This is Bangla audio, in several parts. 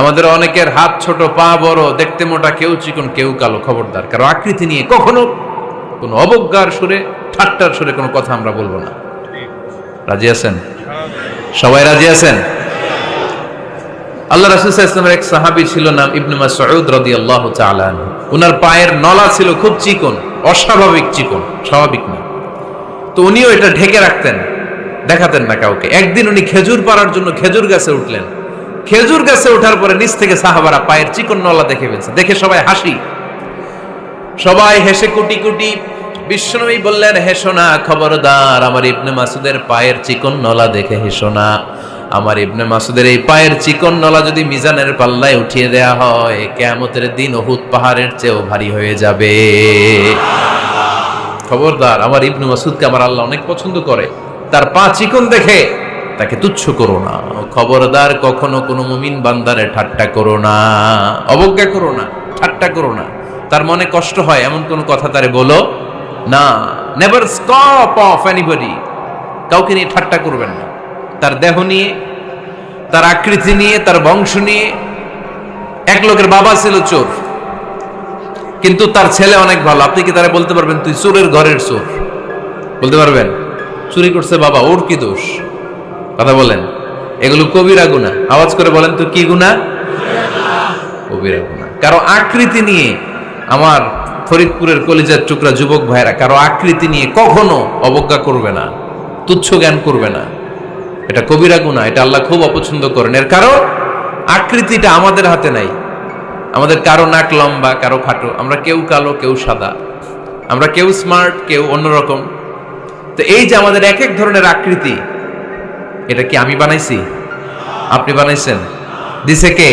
আমাদের অনেকের হাত ছোট, পা বড়, দেখতে মোটা, কেউ চিকন, কেউ কালো, খবরদার, কারও আকৃতি নিয়ে কখনো কোনো অবজ্ঞার সুরে, ঠাট্টার সুরে কোনো কথা আমরা বলব না। রাজি আছেন? সবাই রাজি আছেন? আল্লাহ রাসূল ওয়াসাল্লামের এক সাহাবী ছিল, নাম ইবনে মাসউদ রাদিয়াল্লাহু তাআলা উনার পায়ের নলা ছিল খুব চিকন, অস্বাভাবিক চিকন, স্বাভাবিক না। তো উনিও এটা ঢেকে রাখতেন, দেখাতেন না কাউকে। একদিন উনি খেজুর পাড়ার জন্য খেজুর গাছে উঠলেন। খেজুর গাছে ওঠার পরে নিচ থেকে সাহাবারা পায়ের চিকন নলা দেখে ফেলছে। দেখে সবাই হাসি। সবাই হেসে কুটি কুটি। বিশ্বনবী বললেন হেসো না খবরদার, আমার ইবনে মাসুদের পায়ের চিকন নলা দেখে হেসো না আমার ইবনে মাসুদের এই পায়ের চিকন নলা যদি মিজানের পাল্লায় উঠিয়ে দেয়া হয়, কেয়ামতের দিন ওহুদ পাহাড়ের চেয়েও ভারী হয়ে যাবে। খবরদার, আমার ইবনে মাসুদকে আমার আল্লাহ অনেক পছন্দ করে। তার পা চিকন দেখে তাকে তুচ্ছ করো না। খবরদার কখনো কোনো মুমিন বান্দারে ঠাট্টা করো না। অবজ্ঞা করো না, ঠাট্টা করো না। তার মনে কষ্ট হয়, এমন কোন কথা তারে বলো না। নেভার স্টপ অফ এনিবডি কাউকে নিয়ে ঠাট্টা করবেন না। তার দেহ নিয়ে, তার আকৃতি নিয়ে, তার বংশ নিয়ে। এক লোকের বাবা ছিল চোর। কিন্তু তার ছেলে অনেক ভালো। আপনি কি তারা বলতে পারবেন, তুই চোরের ঘরের চোর? বলতে পারবেন? চুরি করছে বাবা, ওর কি দোষ? কথা বলেন। এগুলো কবিরা গুণা আওয়াজ করে বলেন তো, কি গুণা কবিরা গুণা কারও আকৃতি নিয়ে আমার ফরিদপুরের কলিজার টুকরা যুবক ভাইরা কারও আকৃতি নিয়ে কখনো অবজ্ঞা করবে না, তুচ্ছ জ্ঞান করবে না। এটা কবিরা গুণা এটা আল্লাহ খুব অপছন্দ করেন। এর কারণ, আকৃতিটা আমাদের হাতে নাই। আমাদের কারও নাক লম্বা, কারও খাটো। আমরা কেউ কালো, কেউ সাদা। আমরা কেউ স্মার্ট, কেউ অন্যরকম। তো এই যে আমাদের এক এক ধরনের আকৃতি এটা কি আমি বানাইছি? আপনি বানাইছেন। দিছে কে?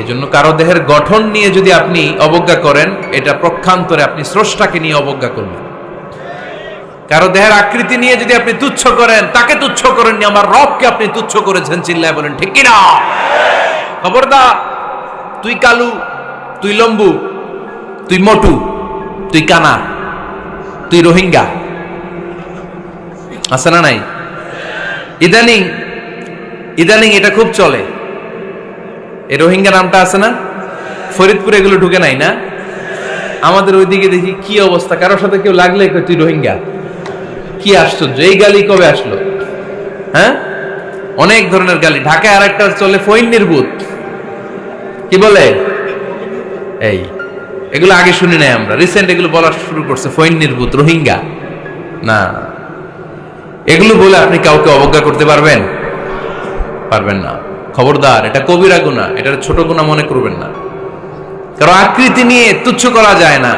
এই জন্য কারও দেহের গঠন নিয়ে যদি আপনি অবজ্ঞা করেন, এটা প্রক্ষান্তরে আপনি স্রষ্টাকে নিয়ে অবজ্ঞা করবেন। কারও দেহের আকৃতি নিয়ে যদি আপনি তুচ্ছ করেন, তাকে তুচ্ছ করেননি, আমার রবকে আপনি তুচ্ছ করেছেন, চিল্লায় বলেন, ঠিক কিনা? খবরদার, তুই কালু, তুই লম্বু, তুই মটু, তুই কানা, তুই রোহিঙ্গা। আছে না নাই? ইদানিং ইদানিং এটা খুব চলে। এই রোহিঙ্গা নামটা আছে না? ফরিদপুরে এগুলো ঢুকে নাই না? আমাদের ওইদিকে দেখি কি অবস্থা, কারোর সাথে কেউ লাগলে তুই রোহিঙ্গা? কি আশ্চর্য, এই গালি কবে আসলো? হ্যাঁ? অনেক ধরনের গালি। ঢাকায় আর একটা চলে ফৈন নির্বুত কি বলে? এই, এগুলো আগে শুনি নাই আমরা। রিসেন্ট এগুলো বলা শুরু করছে ফৈন নির্বুত রোহিঙ্গা। না। এগুলো বলে আপনি কাউকে অবজ্ঞা করতে পারবেন? পারবেন না। খবরদার, এটা কবিরা গুণা এটা ছোট গুণা মনে করবেন না। কারণ আকৃতি নিয়ে তুচ্ছ করা যায় না।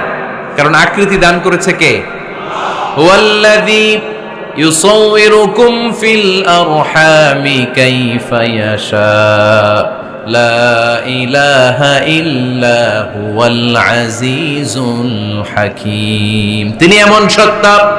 কারণ আকৃতি দান করেছে কে? ফিল লা তিনি এমন সত্তা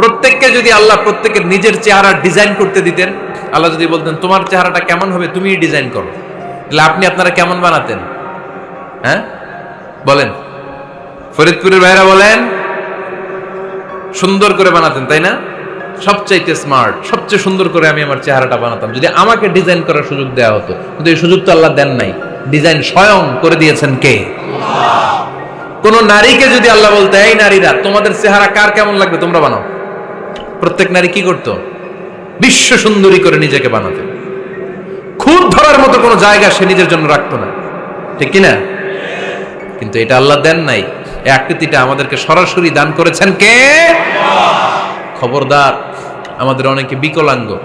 প্রত্যেককে যদি আল্লাহ প্রত্যেকের নিজের চেহারা ডিজাইন করতে দিতেন, আল্লাহ যদি বলতেন, তোমার চেহারাটা কেমন হবে তুমিই ডিজাইন করো। তাহলে আপনি আপনারা কেমন বানাতেন? হ্যাঁ? বলেন। ফরিদপুরের ভাইরা বলেন, সুন্দর করে বানাতেন, তাই না? সবচাইতে স্মার্ট সবচেয়ে সুন্দর করে আমি আমার চেহারাটা বানাতাম। যদি আমাকে ডিজাইন করার সুযোগ দেওয়া হতো, কিন্তু এই সুযোগ তো আল্লাহ দেন নাই। ডিজাইন স্বয়ং করে দিয়েছেন কে? কোন নারীকে যদি আল্লাহ বলতে, এই নারীরা, তোমাদের চেহারা কার কেমন লাগবে তোমরা বানাও। প্রত্যেক নারী কি করতো? বিশ্ব সুন্দরী করে নিজেকে বানাতে। খুব ধরার মতো কোনো জায়গা সে নিজের জন্য রাখতো না। ঠিক কিনা কিন্তু এটা আল্লাহ দেন নাই। এই আকৃতিটা আমাদেরকে সরাসরি দান করেছেন কে? খবরদার। আমাদের অনেকে বিকলাঙ্গ।